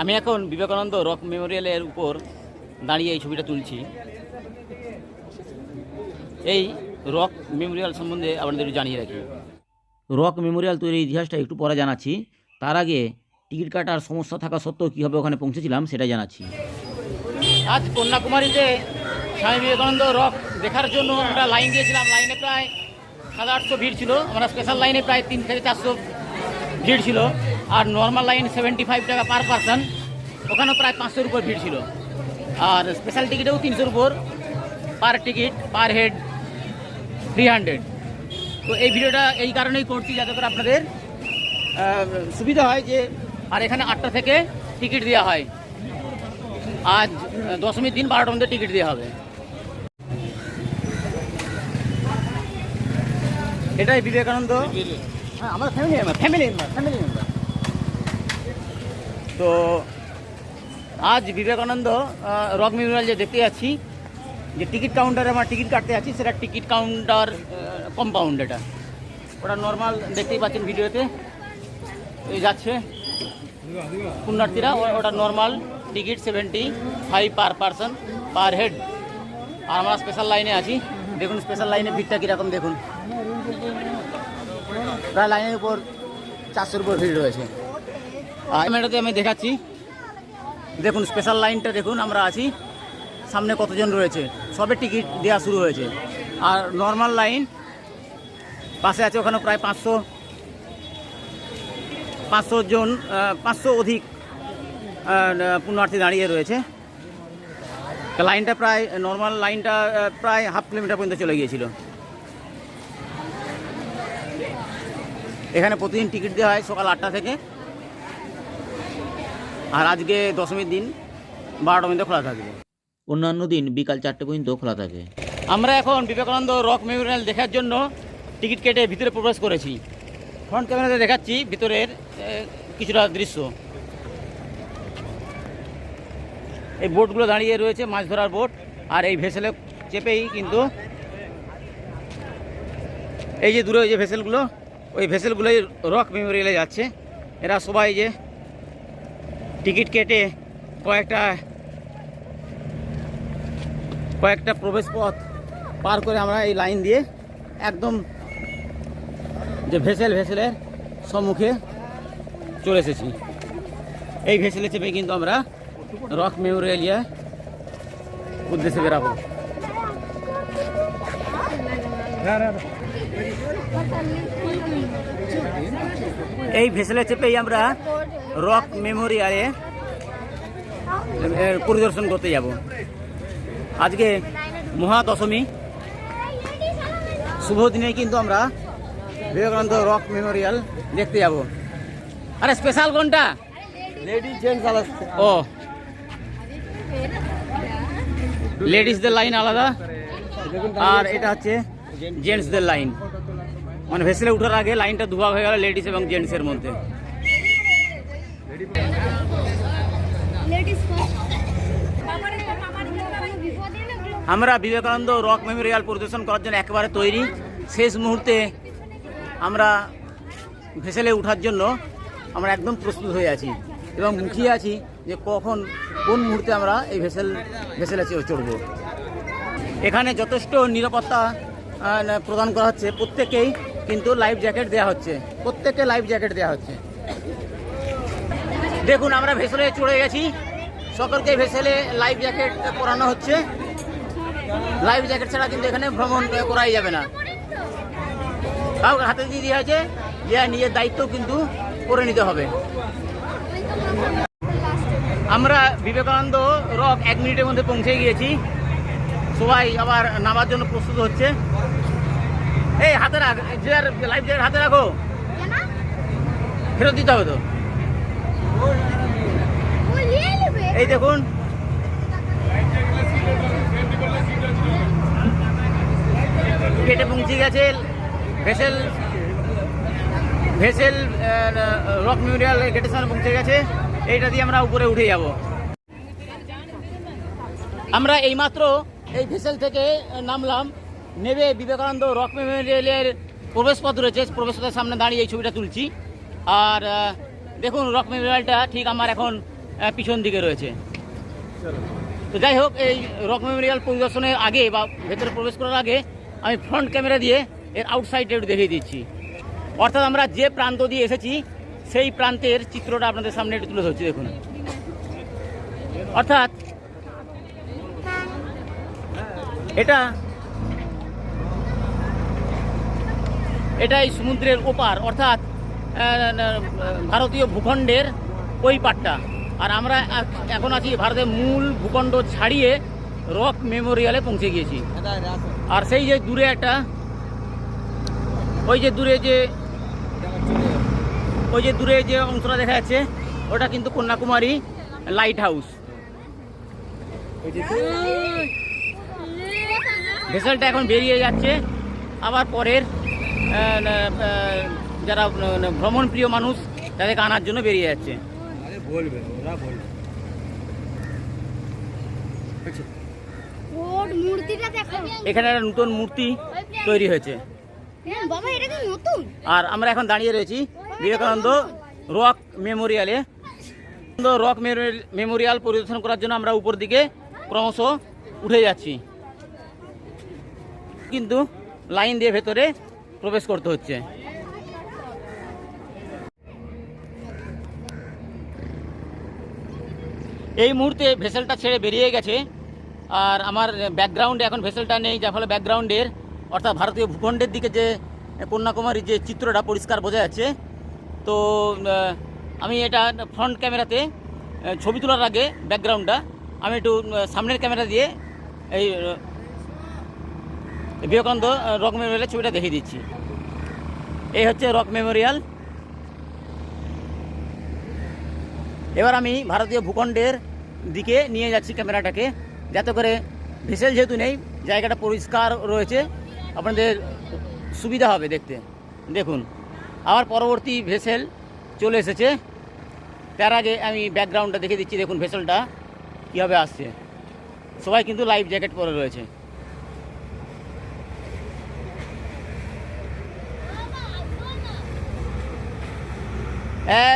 আমি এখন বিবেকানন্দ রক মেমোরিয়ালের উপর দাঁড়িয়ে এই ছবিটা তুলছি। এই রক মেমোরিয়াল সম্বন্ধে আপনাদের একটু জানিয়ে রাখি। রক মেমোরিয়াল তৈরির ইতিহাসটা একটু পরে জানাচ্ছি। তার আগে টিকিট কাটার সমস্যা থাকা সত্ত্বেও কীভাবে ওখানে পৌঁছেছিলাম সেটা জানাচ্ছি। আজ কন্যাকুমারীতে স্বামী বিবেকানন্দ রক দেখার জন্য আমরা লাইন দিয়েছিলাম। লাইনে প্রায় সাত আটশো ভিড় ছিল। আমরা স্পেশাল লাইনে প্রায় তিন থেকে চারশো ভিড় ছিল। আর নর্মাল লাইন সেভেন্টি ফাইভ টাকা পার পার্সন ওখানেও প্রায় পাঁচশোর উপর ভিড় ছিল। আর স্পেশাল টিকিটেও তিনশোর উপর per ticket per head three hundred তো এই ভিডিওটা এই কারণেই করছি যাতে করে আপনাদের সুবিধা হয় যে, আর এখানে আটটা থেকে টিকিট দেওয়া হয়। আজ দশমীর দিন বারোটার মধ্যে টিকিট দেওয়া হবে। এটাই বিবেকানন্দ। হ্যাঁ আমার family member family member family member তো আজ বিবেকানন্দ রক মেমোরিয়াল যে দেখতে যাচ্ছি, যে টিকিট কাউন্টারে আমার টিকিট কাটতে যাচ্ছি, সেটা টিকিট কাউন্টার কম্পাউন্ড এটা। ওটা নর্মাল দেখতেই পাচ্ছেন ভিডিওতে। এই যাচ্ছে পুণ্যার্থীরা ওটা normal ticket seventy five per person per head আর আমরা স্পেশাল লাইনে আছি। দেখুন স্পেশাল লাইনে ভিড়টা কীরকম দেখুন। প্রায় লাইনের উপর চারশোর উপর ভিড় রয়েছে। এটাতে আমি দেখাচ্ছি। দেখুন স্পেশাল লাইনটা দেখুন, আমরা আছি। সামনে কতজন রয়েছে? সবে টিকিট দেওয়া শুরু হয়েছে। আর নর্মাল লাইন পাশে আছে ওখানে প্রায় পাঁচশো পাঁচশো জন পাঁচশো অধিক পুণ্যার্থী দাঁড়িয়ে রয়েছে। লাইনটা প্রায় নর্মাল লাইনটা প্রায় হাফ কিলোমিটার পর্যন্ত চলে গিয়েছিল। এখানে প্রতিদিন টিকিট দেওয়া হয় সকাল আটটা থেকে। আর আজকে দশমীর দিন বারোটা পর্যন্ত খোলা থাকবে। অন্যান্য দিন বিকাল চারটে পর্যন্ত খোলা থাকে। আমরা এখন বিবেকানন্দ রক মেমোরিয়াল দেখার জন্য টিকিট কেটে ভিতরে প্রবেশ করেছি। ফ্রন্ট ক্যামেরাতে দেখাচ্ছি ভিতরের কিছুটা দৃশ্য। এই বোটগুলো দাঁড়িয়ে রয়েছে মাছ ধরার বোট আর এই ভেসেলে চেপেই কিন্তু এই যে দূরে ওই যে ভেসেলগুলো ওই ভেসেলগুলোই রক মেমোরিয়ালে যাচ্ছে। এরা সবাই যে টিকিট কেটে কয়েকটা কয়েকটা প্রবেশ পথ পার করে আমরা এই লাইন দিয়ে একদম যে ভেসেল ভেসেলের সম্মুখে চলে এসেছি। এই ভেসেলে চেপে কিন্তু আমরা রক মেমোরিয়ালিয়া উদ্দেশ্যে বেরাবো। এই ভেসেলে চেপেই আমরা রক মেমোরিয়ালে পরিদর্শন করতে যাব। আজকে মহাদশমী। শুভ দিনে কিন্তু আমরা বিবেকানন্দ রক মেমোরিয়াল দেখতে যাব। আরে স্পেশাল কোনটা? লেডিস জেন্টস আলাদা। ও। লেডিসদের লাইন আলাদা। আর এটা হচ্ছে জেন্টসদের লাইন মানে ভেসেলে উঠার আগে লাইনটা দুভাগ হয়ে গেল লেডিস এবং জেন্টসের মধ্যে। আমরা বিবেকানন্দ রক মেমোরিয়াল পরিদর্শন করার জন্য একেবারে তৈরি। শেষ মুহূর্তে আমরা ভেসেলে ওঠার জন্য আমরা একদম প্রস্তুত হয়ে আছি এবং মুখিয়ে আছি যে কখন, কোন মুহূর্তে আমরা এই ভেসেল, ভেসেলে চড়- চড়ব। এখানে যথেষ্ট নিরাপত্তা প্রদান করা হচ্ছে প্রত্যেকেই কিন্তু লাইফ জ্যাকেট দেওয়া হচ্ছে। প্রত্যেককে লাইফ জ্যাকেট দেওয়া হচ্ছে। দেখুন, আমরা ভেসেলে চড়ে গেছি। সকলকে ভেসেলে লাইফ জ্যাকেট পরানো হচ্ছে। লাইফ জ্যাকেট ছাড়া কিন্তু এখানে ভ্রমণ করাই যাবে না কাউকে হাতে দিয়ে দেওয়া হয়েছে যে নিজের দায়িত্ব কিন্তু করে নিতে হবে আমরা বিবেকানন্দ রক এক মিনিটের মধ্যে পৌঁছে গিয়েছি সবাই আবার নামার জন্য প্রস্তুত হচ্ছে এই হাতে রাখ যে লাইফ জ্যাকেট হাতে রাখো ফেরত দিতে হবে তো এই দেখুন কেটে পৌঁছে গেছে, ভেসেল ভেসেল রক মিউরিয়াল গেটের সামনে পৌঁছে গেছে। এইটা দিয়ে আমরা উপরে উঠে যাব। আমরা এইমাত্র এই ভেসেল থেকে নামলাম। নেবে বিবেকানন্দ রক মেমোরিয়ালের প্রবেশপথ রয়েছে। প্রবেশপথের সামনে দাঁড়িয়ে এই ছবিটা তুলছি। আর দেখুন রক মেমোরিয়ালটা ঠিক আমার এখন পিছন দিকে রয়েছে। তো যাই হোক, এই রক মেমোরিয়াল পরিদর্শনের আগে বা ভেতরে প্রবেশ করার আগে আমি ফ্রন্ট ক্যামেরা দিয়ে এর আউটসাইডটা একটু দেখিয়ে দিচ্ছি। অর্থাৎ আমরা যে প্রান্ত দিয়ে এসেছি, সেই প্রান্তের চিত্রটা আপনাদের সামনে একটু তুলে ধরছি, দেখুন। অর্থাৎ এটা এটাই সমুদ্রের ওপার, অর্থাৎ ভারতীয় ভূখণ্ডের ওই পাটটা। আর আমরা এখন আছি ভারতের মূল ভূখণ্ড ছাড়িয়ে রক মেমোরিয়ালে পৌঁছে গিয়েছি। আর সেই যে দূরে একটা, ওই যে দূরে যে, ওই যে দূরে যে অংশটা দেখা যাচ্ছে, ওটা কিন্তু কন্যাকুমারী লাইট হাউস। ভেসেলটা এখন বেরিয়ে যাচ্ছে। আবার পরের যারা ভ্রমণ প্রিয় মানুষ, তাদেরকে আনার জন্য বেরিয়ে যাচ্ছে। বলবে, ওরা বলবে ওর মূর্তিটা দেখো এখানে একটা নতুন মূর্তি তৈরি হয়েছে। হ্যাঁ, আর আমরা এখন দাঁড়িয়ে রয়েছি বিবেকানন্দ রক মেমোরিয়ালে। রক মেমোরিয়াল পরিদর্শন করার জন্য আমরা উপর দিকে ক্রমশ উঠে যাচ্ছি। কিন্তু লাইন দিয়ে ভেতরে প্রবেশ করতে হচ্ছে। এই মুহূর্তে ভেসেলটা ছেড়ে বেরিয়ে গেছে। আর আমার ব্যাকগ্রাউন্ডে এখন ভেসেলটা নেই, যার ফলে ব্যাকগ্রাউন্ডের অর্থাৎ ভারতীয় ভূখণ্ডের দিকে যে কন্যাকুমারীর যে চিত্রটা পরিষ্কার বোঝা যাচ্ছে, তো আমি এটা ফ্রন্ট ক্যামেরাতে ছবি তোলার আগে ব্যাকগ্রাউন্ডটা আমি একটু সামনের ক্যামেরা দিয়ে এই বিবেকানন্দ রক মেমোরিয়ালের ছবিটা দেখিয়ে দিচ্ছি। এই হচ্ছে রক মেমোরিয়াল এবার আমি ভারতীয় ভূখণ্ডের দিকে নিয়ে যাচ্ছি ক্যামেরাটাকে যাতে করে ভেসেল যেহেতু নেই, জায়গাটা পরিষ্কার রয়েছে, আপনাদের সুবিধা হবে দেখতে। দেখুন আমার পরবর্তী ভেসেল চলে এসেছে। তার আগে আমি ব্যাকগ্রাউন্ডটা দেখে দিচ্ছি, দেখুন ভেসেলটা কীভাবে আসছে। সবাই কিন্তু লাইফ জ্যাকেট পরে রয়েছে।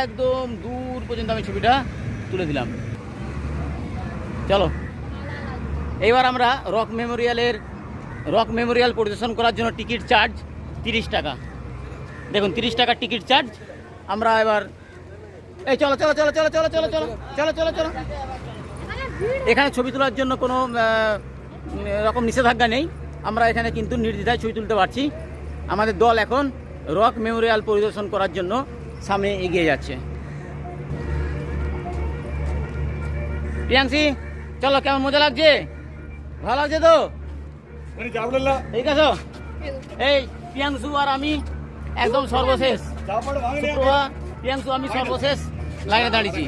একদম দূর পর্যন্ত আমি ছবিটা তুলে দিলাম। চলো। এইবার আমরা রক মেমোরিয়ালের, রক মেমোরিয়াল পরিদর্শন করার জন্য টিকিট চার্জ তিরিশ টাকা। দেখুন, তিরিশ টাকার টিকিট চার্জ। আমরা এবার এই চলো চলো চলো চলো চলো চলো চলো চলো চলো চলো। এখানে ছবি তোলার জন্য কোনো রকম নিষেধাজ্ঞা নেই। আমরা এখানে কিন্তু নির্দ্বিধায় ছবি তুলতে পারছি। আমাদের দল এখন রক মেমোরিয়াল পরিদর্শন করার জন্য সামনে এগিয়ে যাচ্ছে। প্রিয়াংশী, চলো, কেমন মজা লাগছে? ভালো লাগছে তো? ঠিক আছে? এই প্রিয়াংশু আর আমি একদম সর্বশেষ। প্রিয়াংশু আমি সর্বশেষ লাইনে দাঁড়িয়েছি।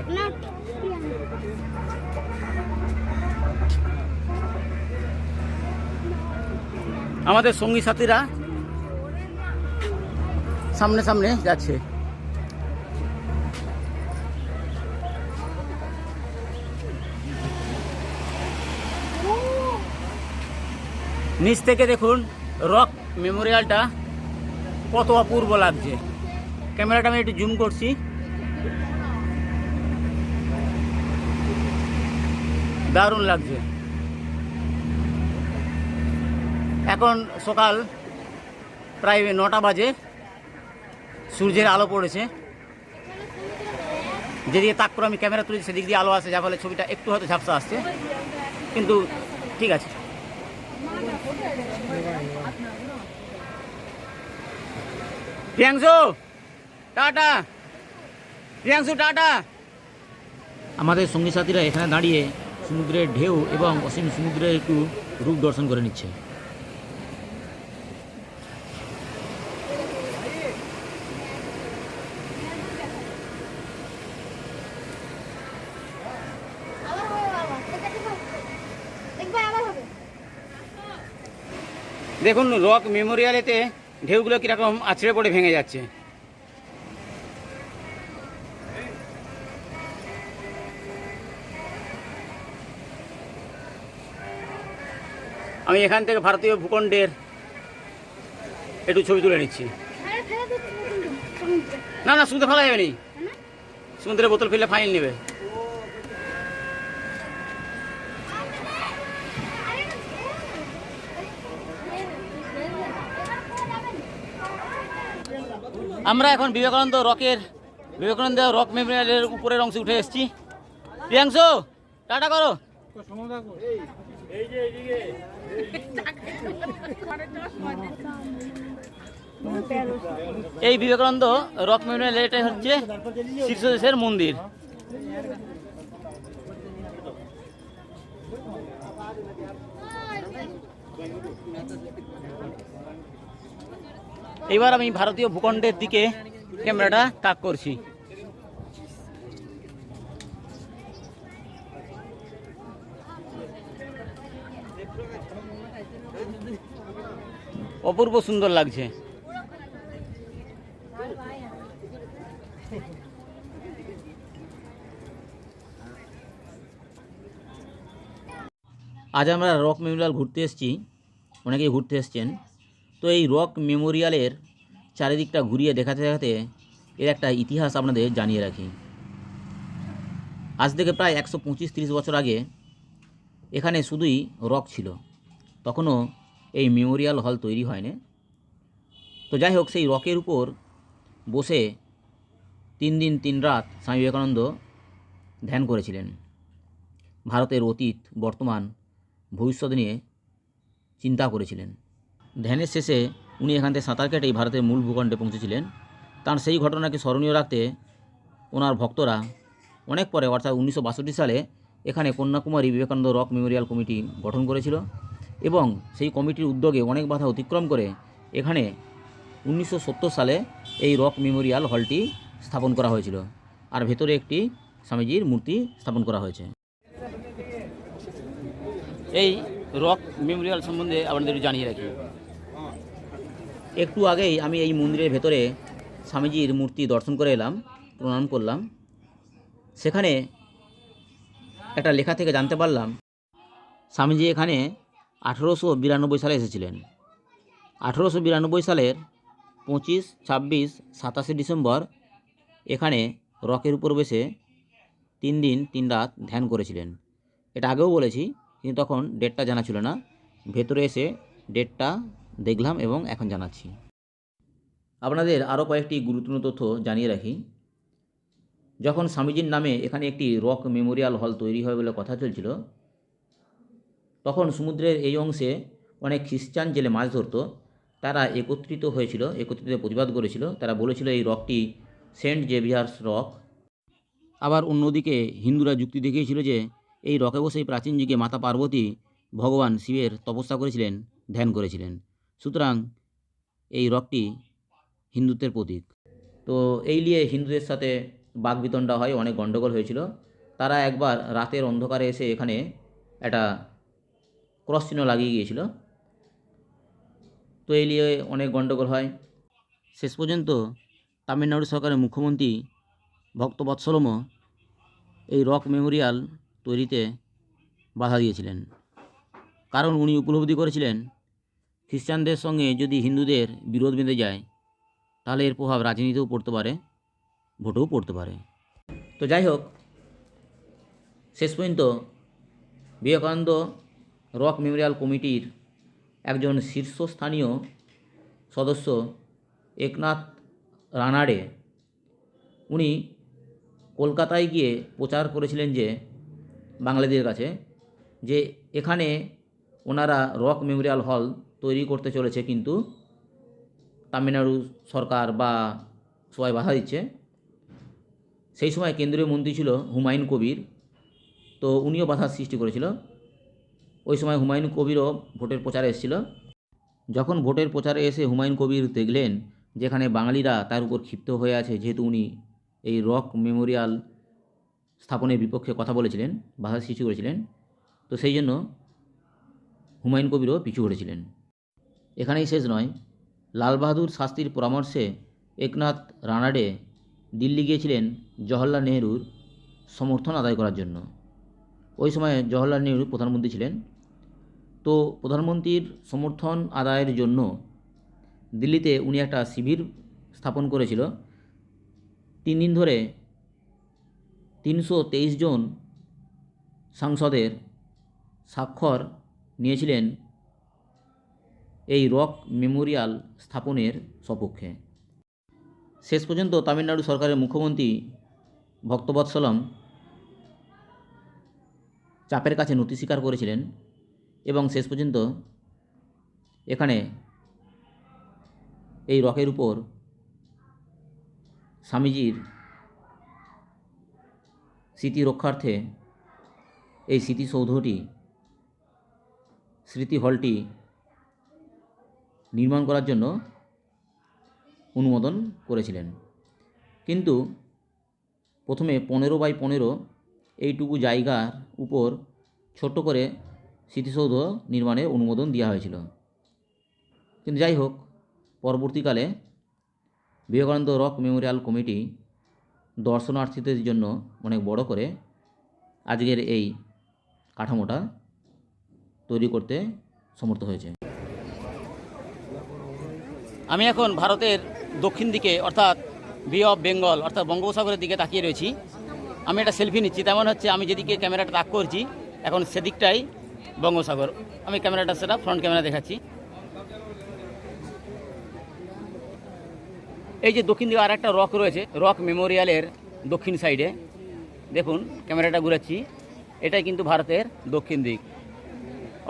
আমাদের সঙ্গী সাথীরা সামনে সামনে যাচ্ছে। নিচ থেকে দেখুন রক মেমোরিয়ালটা কত অপূর্ব লাগছে। ক্যামেরাটা আমি একটু জুম করছি। দারুণ লাগছে। এখন সকাল প্রায় নটা বাজে। সূর্যের আলো পড়েছে। যেদিকে তাক করে আমি ক্যামেরা তুলেছি, সেদিক দিয়ে আলো আসে, যার ফলে ছবিটা একটু হয়তো ঝাপসা আসছে। কিন্তু ঠিক আছে। প্রিয়াংশু টাটা। প্রিয়াংশু টাটা। আমাদের সঙ্গী সাথীরা এখানে দাঁড়িয়ে সমুদ্রের ঢেউ এবং অসীম সমুদ্রের একটু রূপ দর্শন করে নিচ্ছে। দেখুন রক মেমোরিয়ালেতে ঢেউগুলো কীরকম আছড়ে পড়ে ভেঙে যাচ্ছে। আমি এখান থেকে ভারতীয় ভূখণ্ডের একটু ছবি তুলে নিচ্ছি। না না সমুদ্রে ফেলা যাবে নি না সমুদ্রে বোতল ফেললে ফাইন নেবে। আমরা এখন বিবেকানন্দ রকের, বিবেকানন্দ রক মেমোরিয়ালের উপরের অংশে উঠে এসেছি। প্রিয়াংশু, টাটা করো। এই বিবেকানন্দ রক মেমোরিয়াল এটা হচ্ছে শীর্ষদেশের মন্দির। এবার আমি ভারতীয় ভূখণ্ডের দিকে ক্যামেরাটা তাক করছি। অপূর্ব সুন্দর লাগছে। আজ আমরা রক মেমোরিয়াল ঘুরতে এসেছি। অনেকেই ঘুরতে এসেছেন। তো এই রক মেমোরিয়ালের চারিদিকটা ঘুরিয়ে দেখাতে দেখাতে এর একটা ইতিহাস আপনাদের জানিয়ে রাখি। আজ থেকে প্রায় একশো পঁচিশ তিরিশ বছর আগে এখানে শুধুই রক ছিল। তখনও এই মেমোরিয়াল হল তৈরি হয়নি। তো যাই হোক, সেই রকের উপর বসে তিন দিন তিন রাত স্বামী বিবেকানন্দ ধ্যান করেছিলেন। ভারতের অতীত, বর্তমান, ভবিষ্যৎ নিয়ে চিন্তা করেছিলেন। ধ্যানের শেষে উনি এখান থেকে সাঁতার কেটেই ভারতের মূল ভূখণ্ডে পৌঁছেছিলেন। তার সেই ঘটনাকে স্মরণীয় রাখতে ওনার ভক্তরা অনেক পরে, অর্থাৎ উনিশশো বাষট্টি সালে এখানে Kanyakumari Vivekananda rock memorial committee গঠন করেছিল এবং সেই কমিটির উদ্যোগে অনেক বাধা অতিক্রম করে এখানে উনিশশো সত্তর সালে এই রক মেমোরিয়াল হলটি স্থাপন করা হয়েছিল। আর ভেতরে একটি স্বামীজির মূর্তি স্থাপন করা হয়েছে। এই রক মেমোরিয়াল সম্বন্ধে আপনাদের জানিয়ে রাখি। একটু আগেই আমি এই মন্দিরের ভেতরে স্বামীজির মূর্তি দর্শন করে এলাম, প্রণাম করলাম। সেখানে একটা লেখা থেকে জানতে পারলাম, স্বামীজি এখানে আঠেরোশো বিরানব্বই সালে এসেছিলেন। আঠেরোশো বিরানব্বই সালের পঁচিশ, ছাব্বিশ, সাতাশে ডিসেম্বর এখানে রকের উপর বসে তিন দিন, তিন রাত ধ্যান করেছিলেন। এটা আগেও বলেছি, কিন্তু তখন ডেটটা জানা ছিল না। ভেতরে এসে ডেটটা দেখলাম এবং এখন জানাচ্ছি। আপনাদের আরও কয়েকটি গুরুত্বপূর্ণ তথ্য জানিয়ে রাখি। যখন স্বামীজির নামে এখানে একটি রক মেমোরিয়াল হল তৈরি হয় বলে কথা চলছিল, তখন সমুদ্রের এই অংশে অনেক খ্রিস্টান জেলে মাছ ধরতো। তারা একত্রিত হয়েছিল একত্রিত প্রতিবাদ করেছিল। তারা বলেছিল, এই রকটি সেন্ট জেভিয়ার্স রক। আবার অন্যদিকে হিন্দুরা যুক্তি দেখিয়েছিল যে, এই রকে বসেই প্রাচীন যুগে মাতা পার্বতী ভগবান শিবের তপস্যা করেছিলেন, ধ্যান করেছিলেন। সুতরাং এই রকটি হিন্দুত্বের প্রতীক। তো এই নিয়ে হিন্দুদের সাথে বাগবিতণ্ডা হয়, অনেক গণ্ডগোল হয়েছিল। তারা একবার রাতের অন্ধকারে এসে এখানে একটা ক্রস চিহ্ন লাগিয়ে গিয়েছিল। তো এই নিয়ে অনেক গণ্ডগোল হয়। শেষ পর্যন্ত তামিলনাড়ু সরকারের মুখ্যমন্ত্রী ভক্তবৎসলমও এই রক মেমোরিয়াল তৈরিতে বাধা দিয়েছিলেন। কারণ উনি উপলব্ধি করেছিলেন খ্রিস্টানদের সঙ্গে যদি হিন্দুদের বিরোধ বেঁধে যায়, তাহলে এর প্রভাব রাজনীতিতেও পড়তে পারে, ভোটেও পড়তে পারে। তো যাই হোক, শেষ পর্যন্ত বিবেকানন্দ রক মেমোরিয়াল কমিটির একজন শীর্ষস্থানীয় সদস্য একনাথ রানাডে, উনি কলকাতায় গিয়ে প্রচার করেছিলেন যে বাঙালিদের কাছে, যে এখানে ওনারা রক মেমোরিয়াল হল তৈরি করতে চলেছে কিন্তু তামিলনাড়ু সরকার বা সবাই বাধা দিচ্ছে। সেই সময় কেন্দ্রীয় মন্ত্রী ছিল হুমায়ুন কবির, তো উনিও বাধার সৃষ্টি করেছিল। ওই সময় হুমায়ুন কবিরও ভোটের প্রচারে এসেছিল। যখন ভোটের প্রচারে এসে হুমায়ুন কবির দেখলেন যেখানে বাঙালিরা তার উপর ক্ষিপ্ত হয়ে আছে, যেহেতু উনি এই রক মেমোরিয়াল স্থাপনের বিপক্ষে কথা বলেছিলেন, বাধা সৃষ্টি করেছিলেন, তো সেই জন্য হুমায়ুন কবিরও পিছু হটেছিলেন। এখানেই শেষ নয়। লাল বাহাদুর শাস্ত্রীর পরামর্শে একনাথ রানাডে দিল্লি গিয়েছিলেন জওহরলাল নেহরুর সমর্থন আদায় করার জন্য। ওই সময় জওহরলাল নেহরু প্রধানমন্ত্রী ছিলেন। তো প্রধানমন্ত্রীর সমর্থন আদায়ের জন্য দিল্লিতে উনি একটা শিবির স্থাপন করেছিল। তিন দিন ধরে তিনশো তেইশ জন সাংসদের স্বাক্ষর নিয়েছিলেন এই রক মেমোরিয়াল স্থাপনের সপক্ষে। শেষ পর্যন্ত তামিলনাড়ু সরকারের মুখ্যমন্ত্রী ভক্তবৎসলম চাপের কাছে নথি স্বীকার করেছিলেন এবং শেষ পর্যন্ত এখানে এই রকের উপর স্বামীজির স্মৃতি রক্ষার্থে এই স্মৃতিসৌধটি স্মৃতি হলটি নির্মাণ করার জন্য অনুমোদন করেছিলেন। কিন্তু প্রথমে পনেরো বাই পনেরো এইটুকু জায়গার উপর ছোট্ট করে স্মৃতিসৌধ নির্মাণের অনুমোদন দেওয়া হয়েছিল। কিন্তু যাই হোক, পরবর্তীকালে বিবেকানন্দ রক মেমোরিয়াল কমিটি দর্শনার্থীদের জন্য অনেক বড় করে আজকের এই কাঠামোটা তৈরি করতে সমর্থ হয়েছে। আমি এখন ভারতের দক্ষিণ দিকে, অর্থাৎ বে অফ বেঙ্গল অর্থাৎ বঙ্গোপসাগরের দিকে তাকিয়ে রয়েছি। আমি একটা সেলফি নিচ্ছি। তেমন হচ্ছে আমি যেদিকে ক্যামেরাটা তাক করছি, এখন সেদিকটাই বঙ্গোপসাগর। আমি ক্যামেরাটা সেটা ফ্রন্ট ক্যামেরা দেখাচ্ছি। এই যে দক্ষিণ দিকে আর একটা রক রয়েছে রক মেমোরিয়ালের দক্ষিণ সাইডে দেখুন ক্যামেরাটা ঘুরাচ্ছি। এটাই কিন্তু ভারতের দক্ষিণ দিক।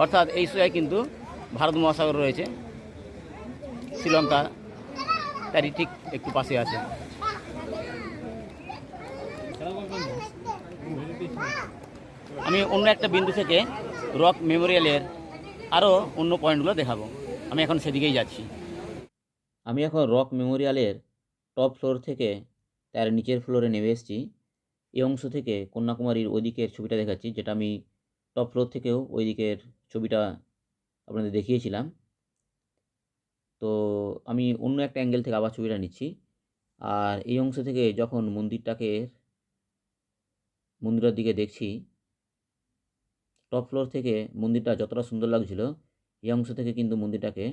অর্থাৎ এই সোয়ায় কিন্তু ভারত মহাসাগর রয়েছে। শ্রীলঙ্কা তারই ঠিক একটু পাশে আছে। আমি অন্য একটা বিন্দু থেকে রক মেমোরিয়ালের আরও অন্য পয়েন্টগুলো দেখাবো। আমি এখন সেদিকেই যাচ্ছি। আমি এখন রক মেমোরিয়ালের টপ ফ্লোর থেকে তার নিচের ফ্লোরে নেমে এসেছি। এই অংশ থেকে কন্যাকুমারীর ওই দিকের ছবিটা দেখাচ্ছি, যেটা আমি টপ ফ্লোর থেকেও ওই দিকের ছবিটা আপনাদের দেখিয়েছিলাম। তো আমি অন্য একটা অ্যাঙ্গেল থেকে আবার ছবিটা নিচ্ছি। আর এই অংশ থেকে যখন মন্দিরটাকে, মন্দিরের দিকে দেখছি টপ ফ্লোর থেকে মন্দিরটা যতটা সুন্দর লাগছিল, এই অংশ থেকে কিন্তু মন্দিরটাকে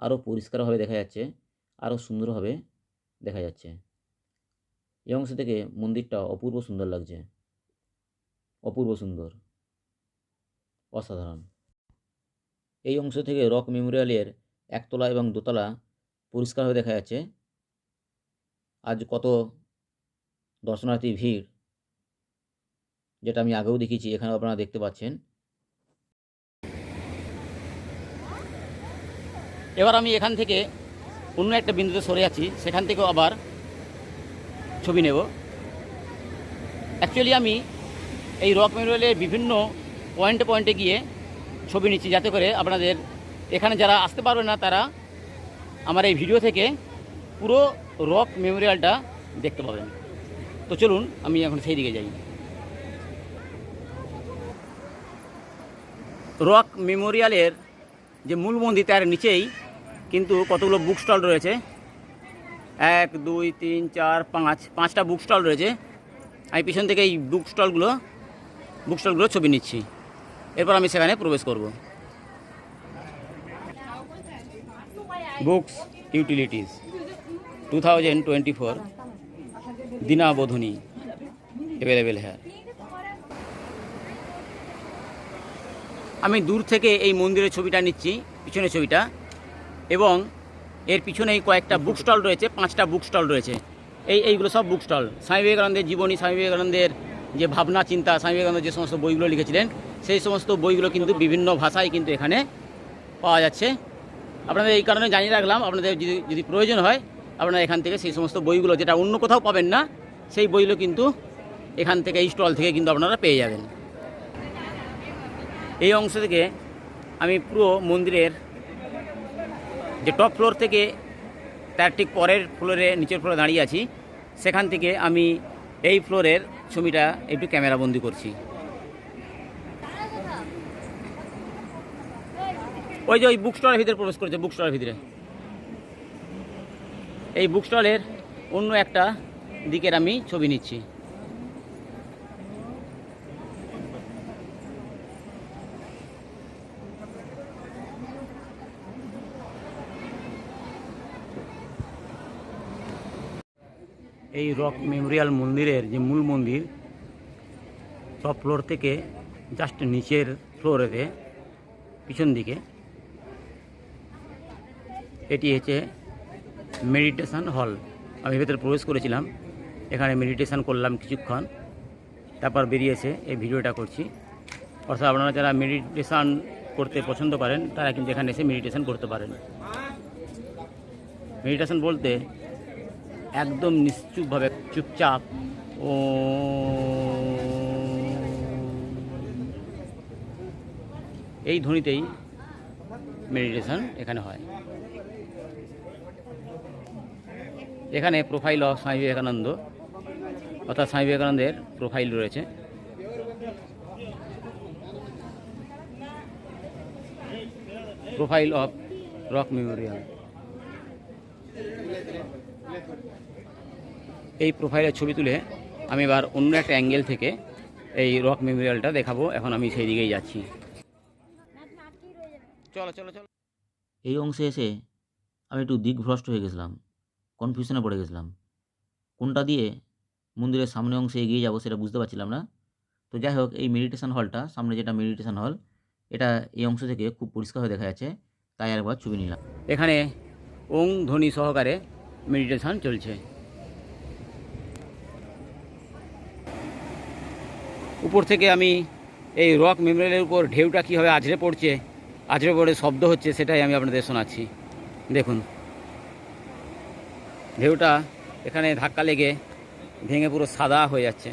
আরও পরিষ্কারভাবে দেখা যাচ্ছে আরও সুন্দরভাবে দেখা যাচ্ছে। এই অংশ থেকে মন্দিরটা অপূর্ব সুন্দর লাগছে। অপূর্ব সুন্দর। অসাধারণ। এই অংশ থেকে রক মেমোরিয়ালের একতলা এবং দোতলা পরিষ্কার হয়ে দেখা যাচ্ছে। আজ কত দর্শনার্থী ভিড়, যেটা আমি আগেও দেখেছি এখানেও আপনারা দেখতে পাচ্ছেন। এবার আমি এখান থেকে অন্য একটা বিন্দুতে সরে আছি সেখান থেকেও আবার ছবি নেব। অ্যাকচুয়ালি আমি এই রক মেমোরিয়ালের বিভিন্ন পয়েন্টে পয়েন্টে গিয়ে ছবি নিচ্ছি যাতে করে আপনাদের এখানে যারা আসতে পারবে না, তারা আমার এই ভিডিও থেকে পুরো রক মেমোরিয়ালটা দেখতে পাবেন। তো চলুন, আমি এখন সেই দিকে যাই। রক মেমোরিয়ালের যে মূল মন্দির তার নিচেই কিন্তু কতগুলো বুক স্টল রয়েছে? এক, দুই, তিন, চার, পাঁচ, পাঁচটা বুক স্টল রয়েছে। আমি পিছন থেকে এই বুক স্টলগুলো বুক স্টলগুলো ছবি নিচ্ছি। এরপর আমি সেখানে প্রবেশ করব। Books utilities two thousand twenty four দিনাবোধনী available হ্যাঁ আমি দূর থেকে এই মন্দিরের ছবিটা নিচ্ছি, পিছনের ছবিটা, এবং এর পিছনেই কয়েকটা বুক স্টল রয়েছে, পাঁচটা বুক স্টল রয়েছে। এই, এইগুলো সব বুক স্টল স্বামী বিবেকানন্দের জীবনী, স্বামী বিবেকানন্দের যে ভাবনা, চিন্তা, স্বামী বিবেকানন্দ যে সমস্ত বইগুলো লিখেছিলেন সেই সমস্ত বইগুলো কিন্তু বিভিন্ন ভাষায় কিন্তু এখানে পাওয়া যাচ্ছে। আপনাদের এই কারণে জানিয়ে রাখলাম, আপনাদের যদি যদি প্রয়োজন হয়, আপনারা এখান থেকে সেই সমস্ত বইগুলো যেটা অন্য কোথাও পাবেন না, সেই বইগুলো কিন্তু এখান থেকে এই স্টল থেকে কিন্তু আপনারা পেয়ে যাবেন। এই অংশ থেকে আমি পুরো মন্দিরের যে টপ ফ্লোর থেকে তার ঠিক পরের ফ্লোরে, নিচের ফ্লোরে দাঁড়িয়ে আছি। সেখান থেকে আমি এই ফ্লোরের ছবিটা একটু ক্যামেরাবন্দি করছি। ওই যে ওই বুক স্টলের ভিতরে প্রবেশ করেছে বুক স্টলের ভিতরে। এই বুক স্টলের অন্য একটা দিকের আমি ছবি নিচ্ছি। এই রক মেমোরিয়াল মন্দিরের যে মূল মন্দির টপ ফ্লোর থেকে জাস্ট নিচের ফ্লোরেতে পিছন দিকে এটি হচ্ছে মেডিটেশন হল আমি ভেতরে প্রবেশ করেছিলাম। এখানে মেডিটেশন করলাম কিছুক্ষণ। তারপর বেরিয়েছে, এই ভিডিওটা করছি। অর্থাৎ আপনারা যারা মেডিটেশান করতে পছন্দ করেন, তারা কিন্তু এখানে এসে মেডিটেশান করতে পারেন। মেডিটেশান বলতে একদম নিশ্চুপভাবে চুপচাপ ও এই ধ্বনিতেই মেডিটেশান এখানে হয়। এখানে প্রোফাইল অফ স্বামী বিবেকানন্দ অর্থাৎ স্বামী বিবেকানন্দের প্রোফাইল রয়েছে। প্রোফাইল অফ রক মেমোরিয়াল এই প্রোফাইলের ছবি তুলে আমি এবার অন্য একটা অ্যাঙ্গেল থেকে এই রক মেমোরিয়ালটা দেখাবো। এখন আমি সেই দিকেই যাচ্ছি। চলো চলো চলো। এই অংশে এসে আমি একটু দিকভ্রষ্ট হয়ে গেছিলাম। কনফিউশনে পড়ে গেছিলাম। কোনটা দিয়ে মন্দিরের সামনে অংশে এগিয়ে যাব সেটা বুঝতে পারছিলাম না। তো যাই হোক, এই মেডিটেশন হলটা সামনে যেটা মেডিটেশন হল এটা এই অংশ থেকে খুব পরিষ্কারভাবে দেখা যাচ্ছে। তাই আরেকবার ছবি নিলাম। এখানে ওং ধ্বনি সহকারে মেডিটেশন চলছে। উপর থেকে আমি এই রক মেমোরিয়ালের উপর ঢেউটা কীভাবে আছড়ে পড়ছে আছড়ে পড়ে শব্দ হচ্ছে, সেটাই আমি আপনাদের শোনাচ্ছি। দেখুন। ঢেউটা এখানে ধাক্কা লেগে ভেঙে পুরো সাদা হয়ে যাচ্ছে।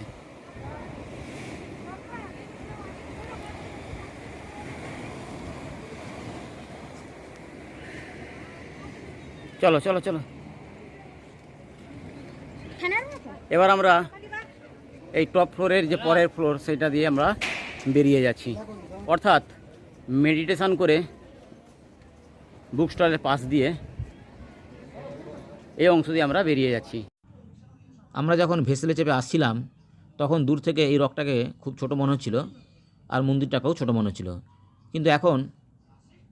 চলো চলো চলো। এবার আমরা এই টপ ফ্লোরের যে পরের ফ্লোর সেটা দিয়ে আমরা বেরিয়ে যাচ্ছি। অর্থাৎ মেডিটেশন করে বুক স্টলের পাশ দিয়ে এই অংশ দিয়ে আমরা বেরিয়ে যাচ্ছি। আমরা যখন ভেসেলে চেপে আসছিলাম, তখন দূর থেকে এই রকটাকে খুব ছোট মনে হচ্ছিল আর মন্দিরটাকেও ছোট মনে হচ্ছিল। কিন্তু এখন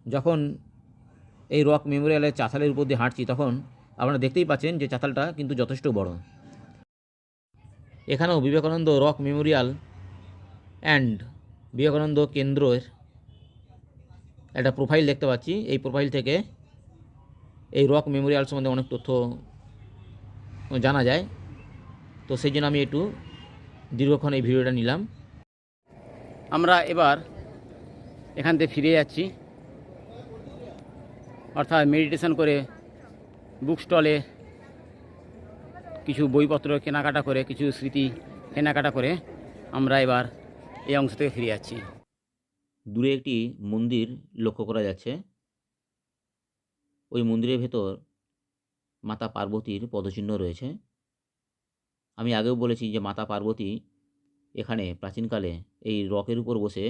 যখন এই রক মেমোরিয়ালের চাতালের উপর দিয়ে হাঁটছি, তখন আপনারা দেখতেই পাচ্ছেন যে চাতালটা কিন্তু যথেষ্ট বড়। এখানেও Vivekananda rock memorial and Vivekananda কেন্দ্রের একটা প্রোফাইল দেখতে পাচ্ছি। এই প্রোফাইল থেকে এই রক মেমোরিয়াল সম্বন্ধে অনেক তথ্য জানা যায়। তো সেই জন্য আমি একটু দীর্ঘক্ষণ এই ভিডিওটা নিলাম। আমরা এবার এখান থেকে ফিরে যাচ্ছি। অর্থাৎ মেডিটেশন করে বুক স্টলে কিছু বইপত্র কেনাকাটা করে, কিছু স্মৃতি কেনাকাটা করে আমরা এবার এই অংশ থেকে ফিরে যাচ্ছি। দূরে একটি মন্দির লক্ষ্য করা যাচ্ছে। ওই মন্দিরের ভেতর মাতা পার্বতীর পদচিহ্ন রয়েছে। আমি আগেও বলেছি যে মাতা পার্বতী এখানে প্রাচীনকালে এই রকের উপর বসে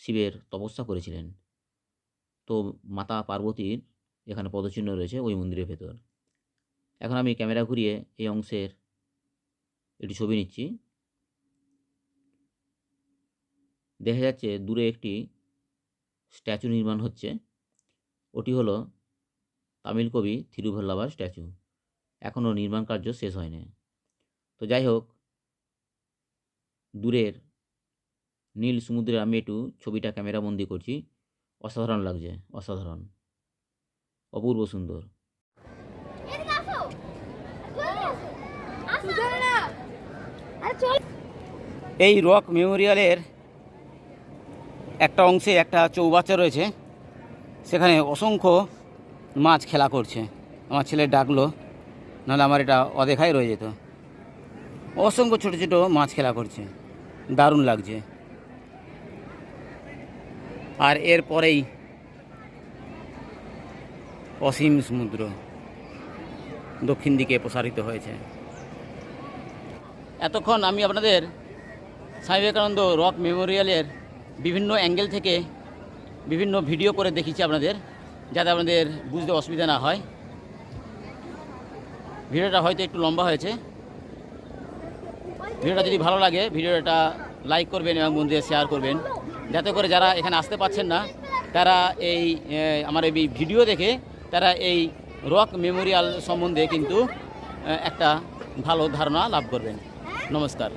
শিবের তপস্যা করেছিলেন। তো মাতা পার্বতীর এখানে পদচিহ্ন রয়েছে ওই মন্দিরের ভেতর। এখন আমি ক্যামেরা ঘুরিয়ে এই অংশের একটি ছবি নিচ্ছি। দেখা যাচ্ছে দূরে একটি স্ট্যাচু নির্মাণ হচ্ছে। ওটি হলো তামিল কবি থিরুভল্লাভার স্ট্যাচু। এখনও নির্মাণ কার্য শেষ হয়নি। তো যাই হোক দূরের নীল সমুদ্রে আমি একটু ছবিটা ক্যামেরাবন্দি করছি। অসাধারণ লাগছে অসাধারণ। অপূর্ব সুন্দর। এদিকে আসো! জলদি আসো! আসো! চল না আরে চল! এই রক মেমোরিয়ালের একটা অংশে একটা চৌবাচ্চা রয়েছে। সেখানে অসংখ্য মাছ খেলা করছে। আমার ছেলে ডাকলো, নাহলে আমার এটা অদেখাই রয়ে যেত। অসংখ্য ছোটো ছোটো মাছ খেলা করছে। দারুণ লাগছে। আর এরপরেই অসীম সমুদ্র দক্ষিণ দিকে প্রসারিত হয়েছে। এতক্ষণ আমি আপনাদের স্বামী বিবেকানন্দ রক মেমোরিয়ালের বিভিন্ন অ্যাঙ্গেল থেকে বিভিন্ন ভিডিও করে দেখিয়েছি আপনাদের। যাতে আপনাদের বুঝতে অসুবিধা না হয়। ভিডিওটা হয়তো একটু লম্বা হয়েছে। ভিডিওটা যদি ভালো লাগে, ভিডিওটা লাইক করবেন এবং বন্ধুদের শেয়ার করবেন। যাতে করে যারা এখানে আসতে পারছেন না, তারা এই আমার এই ভিডিও দেখে তারা এই রক মেমোরিয়াল সম্বন্ধে কিন্তু একটা ভালো ধারণা লাভ করবেন। নমস্কার।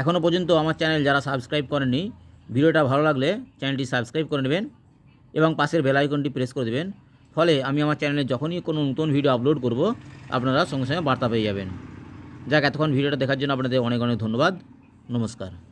এখনও পর্যন্ত আমার চ্যানেল যারা সাবস্ক্রাইব করেননি, ভিডিওটা ভালো লাগলে চ্যানেলটি সাবস্ক্রাইব করে নেবেন। এবং পাশের বেল আইকনটি প্রেস করে দেবেন। ফলে আমি আমার চ্যানেলে যখনই কোনো নতুন ভিডিও আপলোড করব, আপনারা সঙ্গে সঙ্গে বার্তা পেয়ে যাবেন। যাক, এতক্ষণ ভিডিওটা দেখার জন্য আপনাদের অনেক অনেক ধন্যবাদ। নমস্কার।